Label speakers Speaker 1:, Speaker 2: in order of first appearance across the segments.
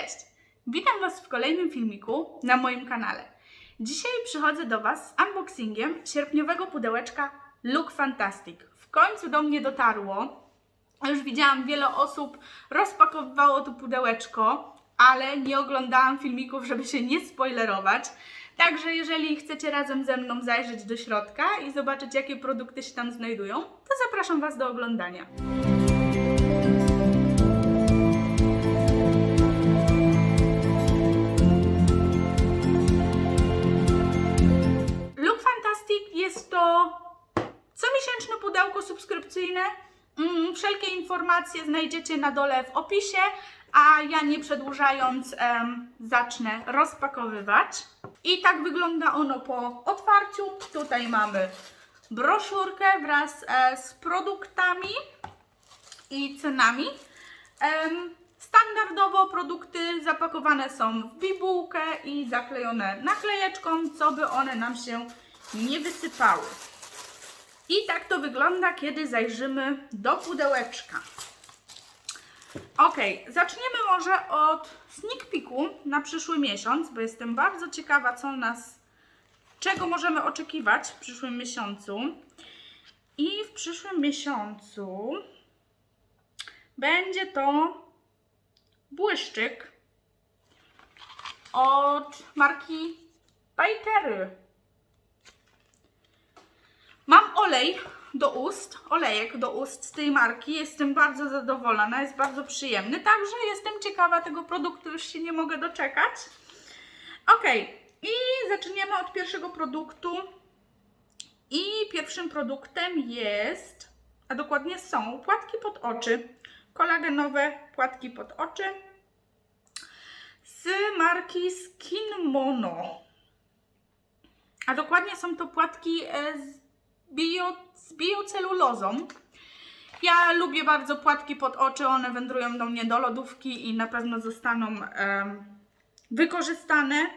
Speaker 1: Cześć! Witam Was w kolejnym filmiku na moim kanale. Dzisiaj przychodzę do Was z unboxingiem sierpniowego pudełeczka Look Fantastic. W końcu do mnie dotarło. Już widziałam, wiele osób rozpakowywało to pudełeczko, ale nie oglądałam filmików, żeby się nie spoilerować. Także jeżeli chcecie razem ze mną zajrzeć do środka i zobaczyć, jakie produkty się tam znajdują, to zapraszam Was do oglądania. Jest to comiesięczne pudełko subskrypcyjne. Mm, Wszelkie informacje znajdziecie na dole w opisie, a ja nie przedłużając zacznę rozpakowywać. I tak wygląda ono po otwarciu. Tutaj mamy broszurkę wraz e, z produktami i cenami. Standardowo produkty zapakowane są w bibułkę i zaklejone naklejeczką, co by one nam się nie wysypały. I tak to wygląda, kiedy zajrzymy do pudełeczka. Ok, zaczniemy może od sneak peeku na przyszły miesiąc, bo jestem bardzo ciekawa, co nas, czego możemy oczekiwać w przyszłym miesiącu. I w przyszłym miesiącu będzie to błyszczyk od marki Pajtery. Olej do ust, olejek do ust z tej marki. Jestem bardzo zadowolona, jest bardzo przyjemny. Także jestem ciekawa tego produktu, już się nie mogę doczekać. Ok, i zaczniemy od pierwszego produktu. I pierwszym produktem jest, a dokładnie są płatki pod oczy. Kolagenowe płatki pod oczy z marki Skin Mono. A dokładnie są to płatki e, z, bio, z biocelulozą. Ja lubię bardzo płatki pod oczy, one wędrują do mnie do lodówki i na pewno zostaną em, wykorzystane.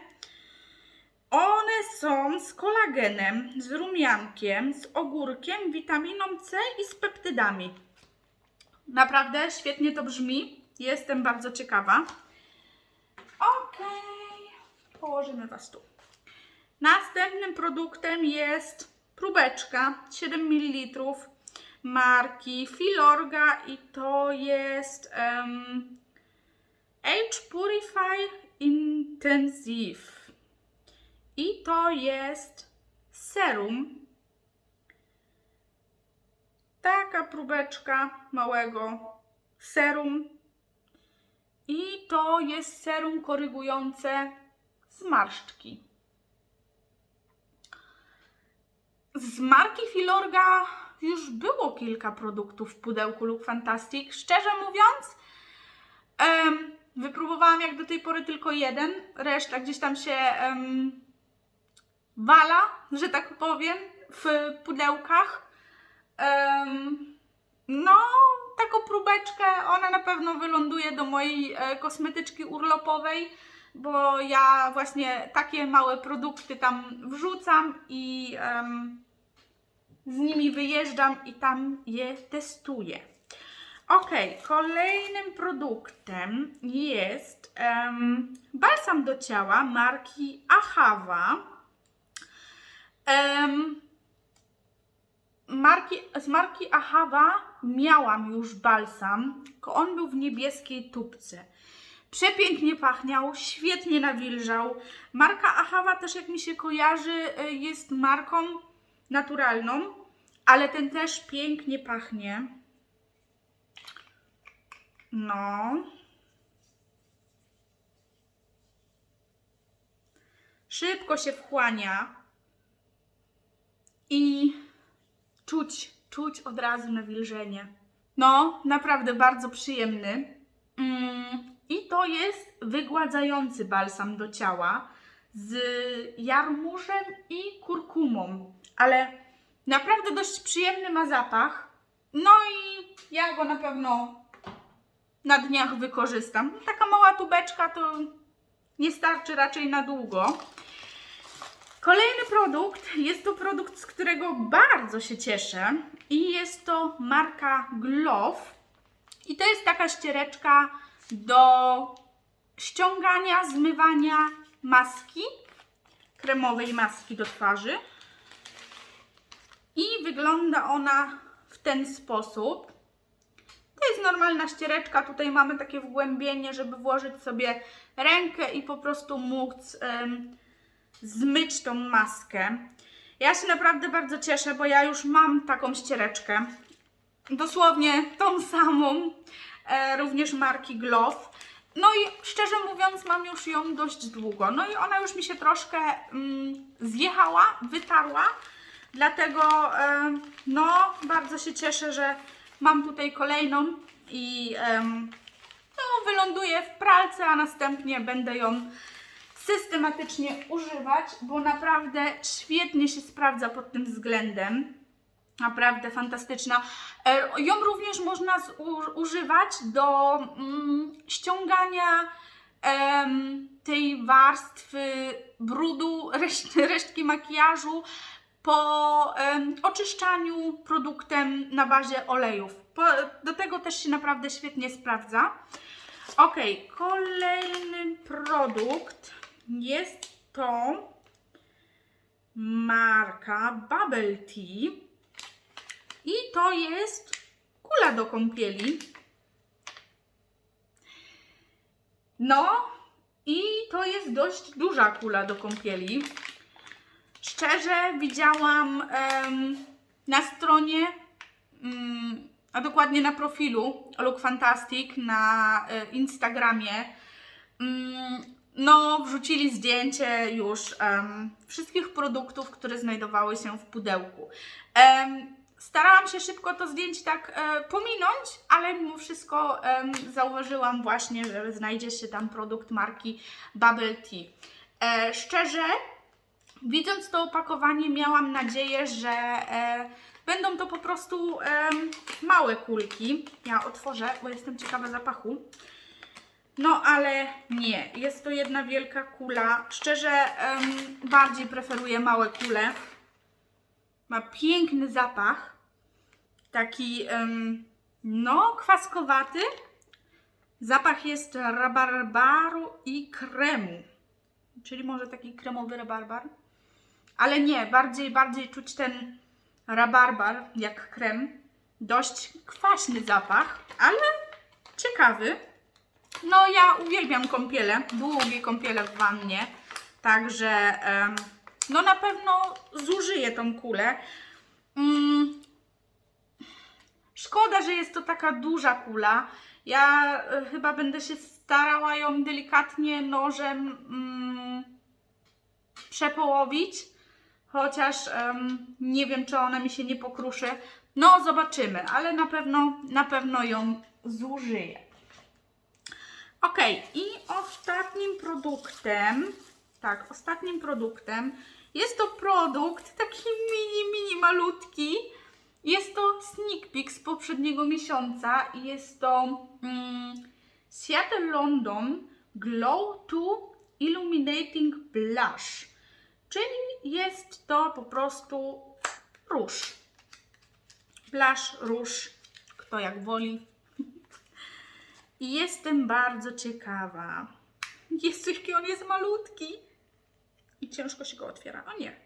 Speaker 1: One są z kolagenem, z rumiankiem, z ogórkiem, witaminą C i z peptydami. Naprawdę świetnie to brzmi. Jestem bardzo ciekawa. Okej, położymy Was tu. Następnym produktem jest próbeczka 7 ml marki Filorga i to jest um, Age Purify Intensive. I to jest serum. Taka próbeczka małego serum. I to jest serum korygujące zmarszczki. Z marki Filorga już było kilka produktów w pudełku Look Fantastic. Szczerze mówiąc, wypróbowałam jak do tej pory tylko jeden. Reszta gdzieś tam się wala, że tak powiem, w pudełkach. No, taką próbeczkę, ona na pewno wyląduje do mojej e, kosmetyczki urlopowej, bo ja właśnie takie małe produkty tam wrzucam i em, z nimi wyjeżdżam i tam je testuję. Ok, kolejnym produktem jest em, balsam do ciała marki Ahava. Em, marki, z marki Ahava miałam już balsam, tylko on był w niebieskiej tubce. Przepięknie pachniał, świetnie nawilżał. Marka Ahava też jak mi się kojarzy y, jest marką naturalną, ale ten też pięknie pachnie. No. Szybko się wchłania i czuć, czuć od razu nawilżenie. No, naprawdę bardzo przyjemny. Mm, I to jest wygładzający balsam do ciała z jarmużem i kurkumą, ale naprawdę dość przyjemny ma zapach. No i ja go na pewno na dniach wykorzystam. Taka mała tubeczka to nie starczy raczej na długo. Kolejny produkt jest to produkt, z którego bardzo się cieszę i jest to marka Glove. I to jest taka ściereczka do ściągania, zmywania maski, kremowej maski do twarzy. I wygląda ona w ten sposób. To jest normalna ściereczka. Tutaj mamy takie wgłębienie, żeby włożyć sobie rękę i po prostu móc em, zmyć tą maskę. Ja się naprawdę bardzo cieszę, bo ja już mam taką ściereczkę. Dosłownie tą samą, e, również marki Glove. No i szczerze mówiąc, mam już ją dość długo. No i ona już mi się troszkę mm, zjechała, wytarła. Dlatego e, no, bardzo się cieszę, że mam tutaj kolejną i no, wyląduje w pralce, a następnie będę ją systematycznie używać, bo naprawdę świetnie się sprawdza pod tym względem. Naprawdę fantastyczna. E, Ją również można używać do mm, ściągania tej warstwy brudu, reszt, resztki makijażu po oczyszczaniu produktem na bazie olejów. Do tego też się naprawdę świetnie sprawdza. Ok, kolejny produkt jest to marka Bubble Tea i to jest kula do kąpieli. No i to jest dość duża kula do kąpieli. Szczerze widziałam em, na stronie, mm, a dokładnie na profilu Look Fantastic na e, Instagramie, mm, no wrzucili zdjęcie już em, wszystkich produktów, które znajdowały się w pudełku. Em, starałam się szybko to zdjęcie tak e, pominąć, ale mimo wszystko em, zauważyłam właśnie, że znajdzie się tam produkt marki Bubble Tea. E, szczerze, Widząc to opakowanie, miałam nadzieję, że e, będą to po prostu em, małe kulki. Ja otworzę, bo jestem ciekawa zapachu. No, ale nie. Jest to jedna wielka kula. Szczerze, bardziej preferuję małe kule. Ma piękny zapach. Taki, no, kwaskowaty. Zapach jest rabarbaru i kremu. Czyli może taki kremowy rabarbar. Ale nie, bardziej, bardziej czuć ten rabarbar jak krem. Dość kwaśny zapach, ale ciekawy. No ja uwielbiam kąpiele, długie kąpiele w wannie. Także no na pewno zużyję tą kulę. Mm, szkoda, że jest to taka duża kula. Ja e, chyba będę się starała ją delikatnie nożem mm, przepołowić. Chociaż nie wiem, czy ona mi się nie pokruszy. No, zobaczymy, ale na pewno, na pewno ją zużyję. Ok, i ostatnim produktem, tak, ostatnim produktem jest to produkt taki mini, mini malutki. Jest to sneak peek z poprzedniego miesiąca i jest to mm, Seattle London Glow 2 Illuminating Blush. Czyli jest to po prostu róż. Blush, róż, kto jak woli. I jestem bardzo ciekawa. Jest jaki on jest malutki. I ciężko się go otwiera. O nie.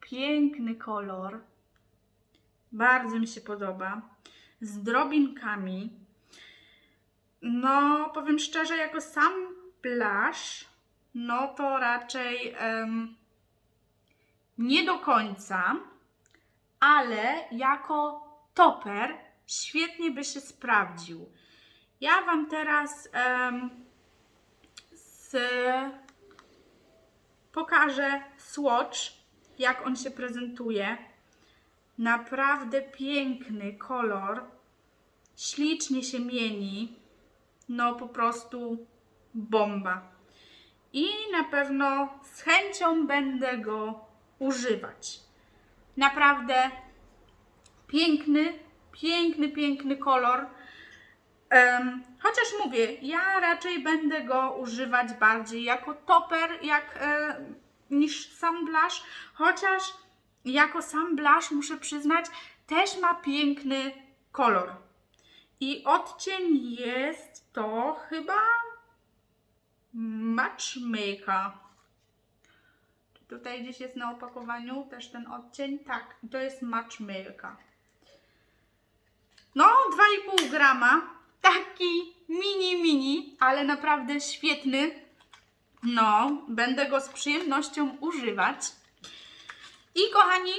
Speaker 1: Piękny kolor. Bardzo mi się podoba. Z drobinkami. No, powiem szczerze, jako sam blush, no to raczej em, nie do końca, ale jako toper świetnie by się sprawdził. Ja Wam teraz em, z, pokażę swatch, jak on się prezentuje. Naprawdę piękny kolor, ślicznie się mieni no po prostu bomba. I na pewno z chęcią będę go używać. Naprawdę piękny, piękny, piękny kolor. Chociaż mówię, ja raczej będę go używać bardziej jako toper jak, e, niż sam blush. Chociaż jako sam blush muszę przyznać, też ma piękny kolor. I odcień jest to chyba Matchmaker. Tutaj gdzieś jest na opakowaniu też ten odcień? Tak, to jest Matchmaker. No, 2,5 grama. Taki mini, mini, ale naprawdę świetny. No, będę go z przyjemnością używać. I kochani,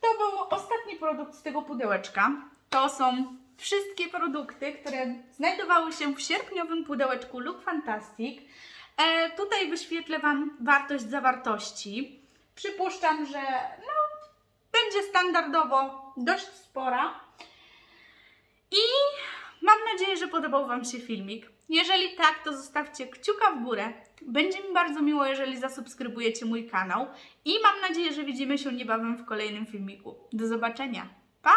Speaker 1: to był ostatni produkt z tego pudełeczka. To są wszystkie produkty, które znajdowały się w sierpniowym pudełeczku Look Fantastic. E, tutaj wyświetlę Wam wartość zawartości. Przypuszczam, że no, będzie standardowo dość spora. I mam nadzieję, że podobał Wam się filmik. Jeżeli tak, to zostawcie kciuka w górę. Będzie mi bardzo miło, jeżeli zasubskrybujecie mój kanał. I mam nadzieję, że widzimy się niebawem w kolejnym filmiku. Do zobaczenia. Pa!